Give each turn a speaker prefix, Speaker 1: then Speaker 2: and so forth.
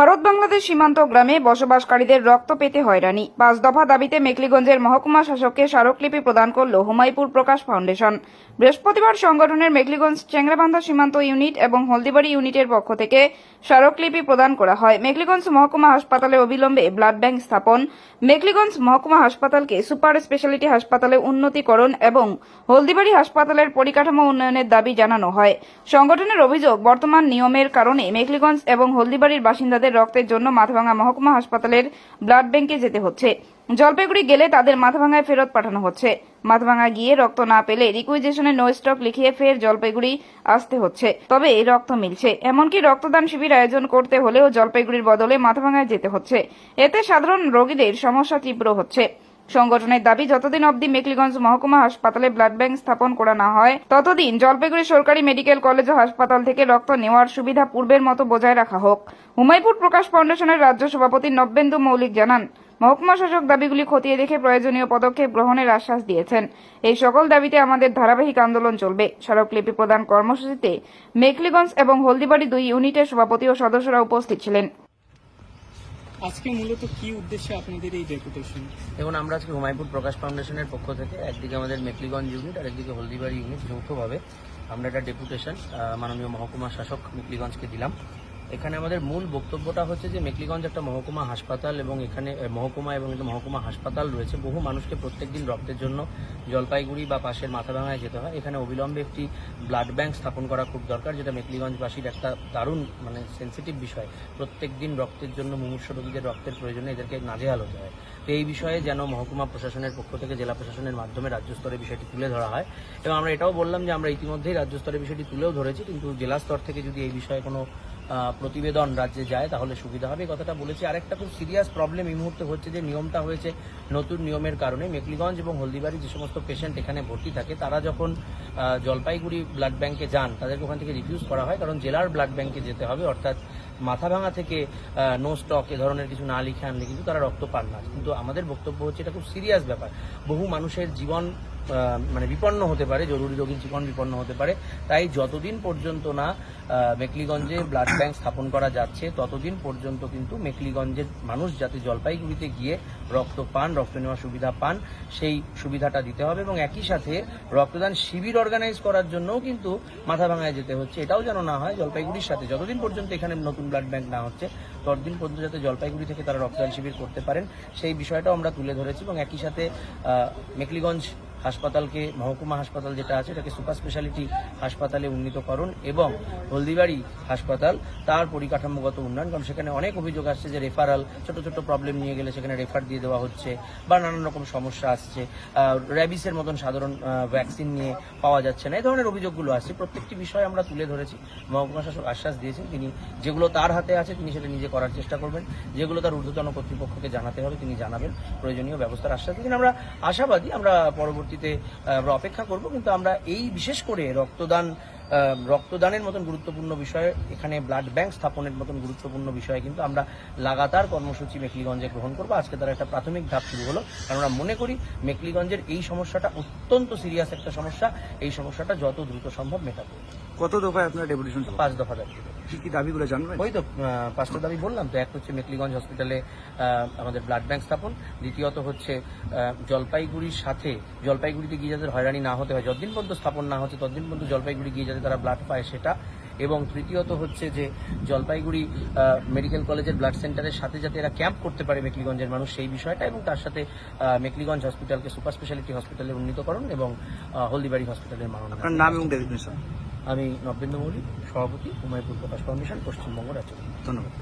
Speaker 1: ভারত বাংলাদেশ সীমান্ত গ্রামে বসবাসকারীদের রক্ত পেতে হয়রানি। পাঁচ দফা দাবিতে মেকলিগঞ্জের মহকুমা শাসককে স্মারকলিপি প্রদান করল হুমাইপুর প্রকাশ ফাউন্ডেশন। বৃহস্পতিবার সংগঠনের মেকলিগঞ্জ চেংরাবান্ধা সীমান্ত ইউনিট এবং হলদিবাড়ি ইউনিটের পক্ষ থেকে স্মারকলিপি প্রদান করা হয়। মেকলিগঞ্জ মহকুমা হাসপাতালে অবিলম্বে ব্লাড ব্যাংক স্থাপন। মেকলিগঞ্জ মহকুমা হাসপাতালকে সুপার স্পেশালিটি হাসপাতালে উন্নতিকরণ এবং হলদিবাড়ি হাসপাতালের পরিকাঠামো উন্নয়নের দাবি জানানো হয়। সংগঠনের অভিযোগ, বর্তমান নিয়মের কারণে মেকলিগঞ্জ এবং হলদিবাড়ির বাসিন্দাদের রক্তের জন্য মাথাভাঙা মহকুমা হাসপাতালের ব্লাড ব্যাংকে যেতে হচ্ছে। জলপাইগুড়ি গেলে তাদের মাথাভাঙায় ফেরত পাঠানো হচ্ছে। মাথাভাঙা গিয়ে রক্ত না পেলে রিকুইজেশনে নো স্টক লিখিয়ে ফের জলপাইগুড়ি আসতে হচ্ছে। তবে এই রক্ত মিলছে। এমনকি রক্তদান শিবির আয়োজন করতে হলেও জলপাইগুড়ির বদলে মাথাভাঙায় যেতে হচ্ছে। এতে সাধারণ রোগীদের সমস্যা তীব্র হচ্ছে। সংগঠনের দাবি, যতদিন অবধি মেকলিগঞ্জ মহকুমা হাসপাতালে ব্লাড ব্যাংক স্থাপন করা না হয়, ততদিন জলপাইগুড়ি সরকারি মেডিকেল কলেজ ও হাসপাতাল থেকে রক্ত নেওয়ার সুবিধা পূর্বের মতো বজায় রাখা হোক। হুমাইপুর প্রকাশ ফাউন্ডেশনের রাজ্য সভাপতি নব্যেন্দু মৌলিক জানান মহকুমা শাসক দাবিগুলি খতিয়ে দেখে প্রয়োজনীয় পদক্ষেপ গ্রহণের আশ্বাস দিয়েছেন। এই সকল দাবিতে আমাদের ধারাবাহিক আন্দোলন চলবে। স্মারকলিপি প্রদান কর্মসূচিতে মেকলিগঞ্জ এবং হলদিবাড়ি দুই ইউনিটের সভাপতি ও সদস্যরা উপস্থিত ছিলেন।
Speaker 2: আজকে মূলত কি উদ্দেশ্যে আপনাদের এই ডেপুটেশন?
Speaker 3: দেখুন আমরা আজকে হুমায়ুপুর প্রকাশ ফাউন্ডেশনের পক্ষ থেকে একদিকে আমাদের মেকলিগঞ্জ ইউনিট আর একদিকে হলদিবাড়ি ইউনিট। যৌথভাবে আমরা একটা ডেপুটেশন মাননীয় মহকুমা শাসক মেকলিগঞ্জকে দিলাম। এখানে আমাদের মূল বক্তব্যটা হচ্ছে যে মেকলিগঞ্জ একটা মহকুমা হাসপাতাল এবং এখানে মহকুমা এবং একটা মহকুমা হাসপাতাল রয়েছে। বহু মানুষকে প্রত্যেকদিন রক্তের জন্য জলপাইগুড়ি বা পাশের মাথাভাঙায় যেতে হয়। এখানে অবিলম্বে একটি ব্লাড ব্যাংক স্থাপন করা খুব দরকার, যেটা মেকলিগঞ্জবাসীর একটা দারুণ মানে সেন্সিটিভ বিষয়। প্রত্যেকদিন রক্তের জন্য মুমূর্ষ রোগীদের রক্তের প্রয়োজনে এদেরকে নাজেহাল হতে হয়। তো এই বিষয়ে যেন মহকুমা প্রশাসনের পক্ষ থেকে জেলা প্রশাসনের মাধ্যমে রাজ্য স্তরে বিষয়টি তুলে ধরা হয়। এবং আমরা এটাও বললাম যে আমরা ইতিমধ্যেই রাজ্য স্তরে বিষয়টি তুলেও ধরেছি, কিন্তু জেলা স্তর থেকে যদি এই বিষয়ে কোনো প্রতিবেদন রাজ্যে যায়, তাহলে সুবিধা হবে। কথাটা বলেছি। আরেকটা খুব সিরিয়াস প্রবলেম এই মুহূর্তে হচ্ছে যে, নিয়মটা হয়েছে নতুন নিয়মের কারণে। মেকলিগঞ্জ এবং হলদিবাড়ি যে সমস্ত পেশেন্ট এখানে ভর্তি থাকে, তারা যখন জলপাইগুড়ি ব্লাড ব্যাংকে যান, তাদেরকে ওখান থেকে রিফিউজ করা হয়। কারণ জেলার ব্লাড ব্যাংকে যেতে হবে, অর্থাৎ মাথাভাঙা থেকে নো স্টক এ ধরনের কিছু না লিখে আনলে কিন্তু তারা রক্ত পান না। কিন্তু আমাদের বক্তব্য হচ্ছে, এটা খুব সিরিয়াস ব্যাপার। বহু মানুষের জীবন মানে বিপন্ন হতে পারে, জরুরি রোগীর জীবন বিপন্ন হতে পারে। তাই যতদিন পর্যন্ত না মেকলিগঞ্জে ব্লাড ব্যাংক স্থাপন করা যাচ্ছে, ততদিন পর্যন্ত কিন্তু মেকলিগঞ্জের মানুষ যাতে জলপাইগুড়িতে গিয়ে রক্ত পান রক্ত নেওয়ার সুবিধা পান, সেই সুবিধাটা দিতে হবে এবং একই সাথে রক্তদান শিবির অর্গানাইজ করার জন্যও কিন্তু মাথা ভাঙায় যেতে হচ্ছে। এটাও যেন না হয়, জলপাইগুড়ির সাথে যতদিন পর্যন্ত এখানে নতুন ব্লাড ব্যাংক না হচ্ছে, ততদিন পর্যন্ত যাতে জলপাইগুড়ি থেকে তারা রক্তদান শিবির করতে পারেন, সেই বিষয়টাও আমরা তুলে ধরেছি এবং একই সাথে মেকলিগঞ্জ হাসপাতালকে, মহকুমা হাসপাতাল যেটা আছে, এটাকে সুপার স্পেশালিটি হাসপাতালে উন্নীতকরণ এবং হলদিবাড়ি হাসপাতাল, তার পরিকাঠামোগত উন্নয়ন। কারণ সেখানে অনেক অভিযোগ আসছে যে রেফারাল ছোট ছোট প্রবলেম নিয়ে গেলে সেখানে রেফার দিয়ে দেওয়া হচ্ছে বা নানান রকম সমস্যা আসছে। র্যাবিসের মতন সাধারণ ভ্যাকসিন নিয়ে পাওয়া যাচ্ছে না। এই ধরনের অভিযোগগুলো আসছে। প্রত্যেকটি বিষয় আমরা তুলে ধরেছি। মহকুমা শাসক আশ্বাস দিয়েছেন, তিনি যেগুলো তার হাতে আছে, তিনি সেটা নিজে করার চেষ্টা করবেন। যেগুলো তার ঊর্ধ্বতন কর্তৃপক্ষকে জানাতে হবে, তিনি জানাবেন। প্রয়োজনীয় ব্যবস্থার আশ্বাস দিয়েছেন। আমরা আশাবাদী, আমরা পরবর্তীতে আমরা অপেক্ষা করব। কিন্তু আমরা এই বিশেষ করে রক্তদান রক্তদানের মতন গুরুত্বপূর্ণ বিষয়ে, এখানে ব্লাড ব্যাংক স্থাপনের মতন গুরুত্বপূর্ণ বিষয়ে কিন্তু আমরা লাগাতার কর্মসূচি মেকলিগঞ্জে গ্রহণ করব। আজকে তারা একটা প্রাথমিক ধাপ শুরু হলো। কারণ আমরা মনে করি মেকলিগঞ্জের এই সমস্যাটা অত্যন্ত সিরিয়াস একটা সমস্যা। এই সমস্যাটা যত দ্রুত সম্ভব মেটাবো।
Speaker 4: কত দফায় আপনার ডেপুটেশন
Speaker 3: পাঁচ দফা দাবি।
Speaker 4: কি কি দাবিগুলো জানবেন?
Speaker 3: ওই তো পাঁচটা দাবি বললাম তো এক হচ্ছে মেকলিগঞ্জ হসপিটালে আমাদের ব্লাড ব্যাংক স্থাপন দ্বিতীয়ত হচ্ছে জলপাইগুড়ির সাথে জলপাইগুড়িতে গিয়ে যাদের হয়রানি না হতে হয় যতদিন পর্যন্ত স্থাপন না হচ্ছে ততদিন পর্যন্ত জলপাইগুড়ি গিয়ে যাতে তারা ব্লাড পায় সেটা এবং তৃতীয়ত হচ্ছে যে জলপাইগুড়ি মেডিকেল কলেজের ব্লাড সেন্টারের সাথে যাতে এরা ক্যাম্প করতে পারে মেকলিগঞ্জের মানুষ সেই বিষয়টা এবং তার সাথে মেকলিগঞ্জ হসপিটালকে সুপার স্পেশালিটি হসপিটালে উন্নীতকরণ এবং হলদিবাড়ি হসপিটালের
Speaker 4: আপনার নাম এবং
Speaker 3: আমি নবেন্দ্র মৌলিক সভাপতি উমায়পুর প্রকাশ ফাউন্ডেশন পশ্চিমবঙ্গ রাজ্য।
Speaker 4: ধন্যবাদ।